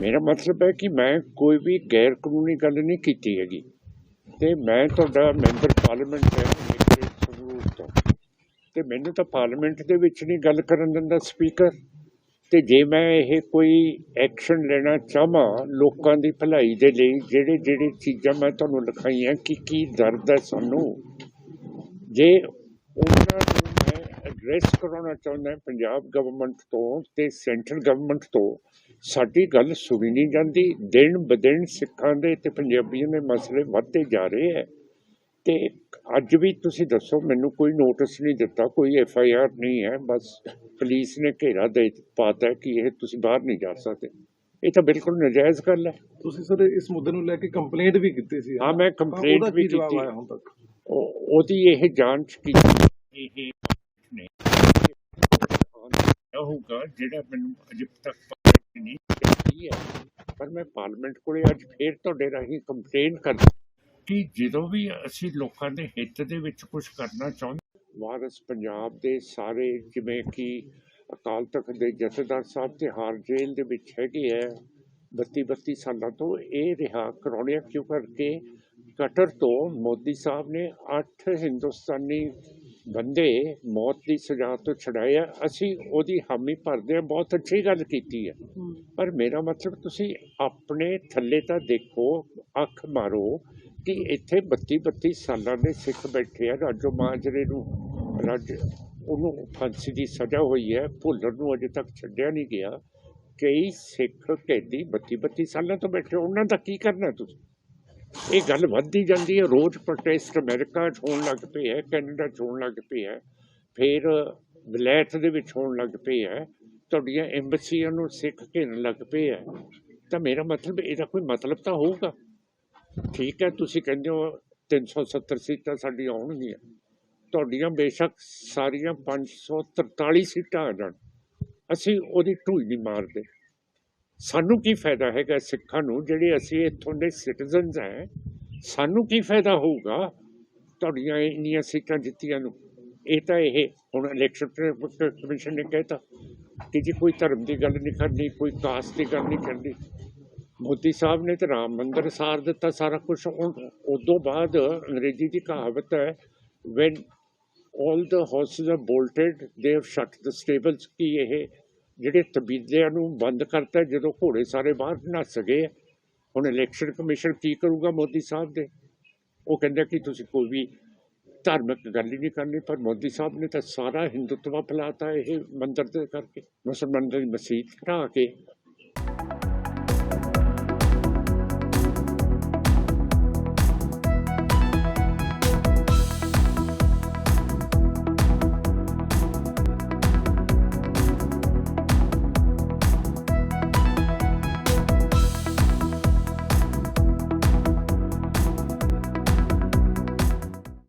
ਮੇਰਾ ਮਤਲਬ ਹੈ ਕਿ ਮੈਂ ਕੋਈ ਵੀ ਗੈਰ ਕਾਨੂੰਨੀ ਗੱਲ ਨਹੀਂ ਕੀਤੀ ਹੈਗੀ। ਤੇ ਮੈਂ ਤੁਹਾਡਾ ਮੈਂਬਰ ਪਾਰਲੀਮੈਂਟ ਹੈ ਮੇਰੇ ਸੰਗਰੂਰ ਤੋਂ। ਤੇ ਮੈਨੂੰ ਤਾਂ ਪਾਰਲੀਮੈਂਟ ਦੇ ਵਿੱਚ ਨਹੀਂ ਗੱਲ ਕਰਨ ਦਿੰਦਾ ਸਪੀਕਰ। ਤੇ ਜੇ ਮੈਂ ਇਹ ਕੋਈ ਐਕਸ਼ਨ ਲੈਣਾ ਚਾਹਾਂ ਲੋਕਾਂ ਦੀ ਭਲਾਈ ਦੇ ਲਈ, ਜਿਹੜੇ ਜਿਹੜੇ ਚੀਜ਼ਾਂ ਮੈਂ ਤੁਹਾਨੂੰ ਲਿਖਾਈਆਂ, ਕਿ ਕੀ ਦਰਦ ਹੈ ਸਾਨੂੰ, ਜੇ ਉਹਨਾਂ ਨੂੰ ਮੈਂ ਐਡਰੈਸ ਕਰਾਉਣਾ ਚਾਹੁੰਦਾ ਪੰਜਾਬ ਗਵਰਨਮੈਂਟ ਤੋਂ ਤੇ ਸੈਂਟਰਲ ਗਵਰਨਮੈਂਟ ਤੋਂ ਸਾਡੀ ਗੱਲ ਸੁਣੀ ਨਹੀਂ ਜਾਂਦੀ। ਦਿਨ ਬਦਿਨ ਸਿੱਖਾਂ ਦੇ ਤੇ ਪੰਜਾਬੀਆਂ ਦੇ ਮਸਲੇ ਵੱਧਦੇ ਜਾ ਰਹੇ ਹੈ। ਤੇ ਅੱਜ ਵੀ ਤੁਸੀਂ ਦੱਸੋ ਮੈਨੂੰ ਕੋਈ ਨੋਟਿਸ ਨਹੀਂ ਦਿੱਤਾ ਕੋਈ ਐਫ ਆਈ ਆਰ ਨਹੀਂ ਹੈ। ਬਸ ਪੁਲਿਸ ਨੇ ਘੇਰਾ ਦੇ ਪਾਤਾ ਕਿ ਇਹ ਤੁਸੀਂ ਬਾਹਰ ਨਹੀਂ ਜਾ ਸਕਦੇ। ਇਹ ਤਾਂ ਬਿਲਕੁਲ ਨਜਾਇਜ਼ ਗੱਲ ਹੈ। ਤੁਸੀਂ ਸਰ ਇਸ ਮੁੱਦੇ ਨੂੰ ਲੈ ਕੇ ਕੰਪਲੇਂਟ ਵੀ ਕੀਤੀ ਸੀ ਹਾਂ ਮੈਂ ਕੰਪਲੇਂਟ ਵੀ ਕੀਤੀ। ਹੁਣ ਤੱਕ? ਉਹਦੀ ਇਹ ਜਾਂਚ ਕੀਤੀ ਇਹ ਹੋਊਗਾ ਜਿਹੜਾ ਮੈਨੂੰ ਅਜੇ ਤੱਕ ਨਹੀਂ ਕਿ ਹੈ। ਪਰ ਮੈਂ ਪਾਰਲੀਮੈਂਟ ਕੋਲੇ ਅੱਜ ਫੇਰ ਤੁਹਾਡੇ ਰਾਹੀਂ ਕੰਪਲੇਨ ਕਰ ਕਿ ਜਦੋਂ ਵੀ ਅਸੀਂ ਲੋਕਾਂ ਦੇ ਹਿੱਤ ਦੇ ਵਿੱਚ ਕੁਝ ਕਰਨਾ ਚਾਹੁੰਦੇ ਵਾਰਸ ਪੰਜਾਬ ਦੇ ਸਾਰੇ ਜਿਵੇਂ ਕਿ ਅਕਾਲ ਤਖਤ ਦੇ ਜਥੇਦਾਰ ਸਾਹਿਬ ਤੇ ਹਾਰ ਜੇਲ੍ਹ ਦੇ ਵਿੱਚ ਹੈਗੇ ਹੈ 32 32 ਸਾਲਾਂ ਤੋਂ ਇਹ ਰਿਹਾ ਕਰਾਉਣੇ ਕਿਉਂ ਕਰਕੇ? ਕਟਰ ਤੋਂ ਮੋਦੀ ਸਾਹਿਬ ਨੇ 8 ਹਿੰਦੁਸਤਾਨੀ ਬੰਦੇ ਮੌਤ ਦੀ ਸਜ਼ਾ ਤੋਂ ਛਡਾਇਆ ਅਸੀਂ ਉਹਦੀ ਹਾਮੀ ਭਰਦੇ ਹਾਂ ਬਹੁਤ ਅੱਛੀ ਗੱਲ ਕੀਤੀ ਹੈ। ਪਰ ਮੇਰਾ ਮਤਲਬ ਤੁਸੀਂ ਆਪਣੇ ਥੱਲੇ ਤਾਂ ਦੇਖੋ ਅੱਖ ਮਾਰੋ ਕਿ ਇੱਥੇ 32 32 ਸਾਲਾਂ ਦੇ ਸਿੱਖ ਬੈਠੇ ਆ ਰਾਜੋ ਮਾਜਰੇ ਨੂੰ ਰਾਜ ਉਹਨੂੰ ਫਾਂਸੀ ਦੀ ਸਜ਼ਾ ਹੋਈ ਹੈ ਭੁੱਲਰ ਨੂੰ ਅਜੇ ਤੱਕ ਛੱਡਿਆ ਨਹੀਂ ਗਿਆ। ਕਈ ਸਿੱਖ ਕੈਦੀ 32 32 ਸਾਲਾਂ ਤੋਂ ਬੈਠੇ ਉਹਨਾਂ ਦਾ ਕੀ ਕਰਨਾ ਤੁਸੀਂ? ਇਹ ਗੱਲ ਵੱਧਦੀ ਜਾਂਦੀ ਹੈ। ਰੋਜ਼ ਪ੍ਰੋਟੈਸਟ ਅਮਰੀਕਾ 'ਚ ਹੋਣ ਲੱਗ ਪਏ ਹੈ, ਕੈਨੇਡਾ 'ਚ ਹੋਣ ਲੱਗ ਪਏ ਹੈ, ਫਿਰ ਵਿਲਾਇਤ ਦੇ ਵਿੱਚ ਹੋਣ ਲੱਗ ਪਏ ਹੈ, ਤੁਹਾਡੀਆਂ ਐਮਬਸੀਆਂ ਨੂੰ ਸਿੱਖ ਘੇਰਨ ਲੱਗ ਪਏ ਹੈ। ਤਾਂ ਮੇਰਾ ਮਤਲਬ, ਇਹਦਾ ਕੋਈ ਮਤਲਬ ਤਾਂ ਹੋਊਗਾ? ਠੀਕ ਹੈ, ਤੁਸੀਂ ਕਹਿੰਦੇ ਹੋ 370 ਸੀਟਾਂ ਸਾਡੀ ਆਉਣਗੀਆਂ। ਤੁਹਾਡੀਆਂ ਬੇਸ਼ੱਕ ਸਾਰੀਆਂ 543 ਸੀਟਾਂ ਆ ਜਾਣ। ਅਸੀਂ ਉਹਦੀ ਢੂਈ ਨਹੀਂ ਮਾਰਦੇ। ਸਾਨੂੰ ਕੀ ਫਾਇਦਾ ਹੈਗਾ ਸਿੱਖਾਂ ਨੂੰ? ਜਿਹੜੇ ਅਸੀਂ ਇੱਥੋਂ ਦੇ ਸਿਟੀਜ਼ਨਸ ਹੈ, ਸਾਨੂੰ ਕੀ ਫਾਇਦਾ ਹੋਊਗਾ ਤੁਹਾਡੀਆਂ ਇੰਨੀਆਂ ਸੀਟਾਂ ਜਿੱਤੀਆਂ ਨੂੰ? ਇਹ ਤਾਂ ਇਹ ਹੁਣ ਇਲੈਕਸ਼ਨ ਕਮਿਸ਼ਨ ਨੇ ਕਹਿਤਾ ਕਿ ਜੀ ਕੋਈ ਧਰਮ ਦੀ ਗੱਲ ਨਹੀਂ ਕਰਨੀ, ਕੋਈ ਕਾਸਟ ਦੀ ਗੱਲ ਨਹੀਂ ਕਰਨੀ। ਮੋਦੀ ਸਾਹਿਬ ਨੇ ਤਾਂ ਰਾਮ ਮੰਦਰ ਸਾਰ ਦਿੱਤਾ ਸਾਰਾ ਕੁਝ ਉਦੋਂ ਬਾਅਦ ਅੰਗਰੇਜ਼ੀ ਦੀ ਕਹਾਵਤ ਹੈ when all the horses are bolted, they have shut the stables, ਕੀ ਜਿਹੜੇ ਤਬੀਲਿਆਂ ਨੂੰ ਬੰਦ ਕਰਤਾ ਜਦੋਂ ਘੋੜੇ ਸਾਰੇ ਬਾਹਰ ਨੱਸ ਗਏ, ਹੁਣ ਇਲੈਕਸ਼ਨ ਕਮਿਸ਼ਨ ਕੀ ਕਰੂਗਾ ਮੋਦੀ ਸਾਹਿਬ ਦੇ? ਉਹ ਕਹਿੰਦਾ ਕਿ ਤੁਸੀਂ ਕੋਈ ਵੀ ਧਾਰਮਿਕ ਗੱਲ ਹੀ ਨਹੀਂ ਕਰਨੀ, ਪਰ ਮੋਦੀ ਸਾਹਿਬ ਨੇ ਤਾਂ ਸਾਰਾ ਹਿੰਦੂਤਵਾ ਫੈਲਾਤਾ ਇਹ ਮੰਦਰ ਦੇ ਕਰਕੇ, ਮੁਸਲਮਾਨਾਂ ਦੀ ਮਸਜਿਦ ਢਾਹ ਕੇ।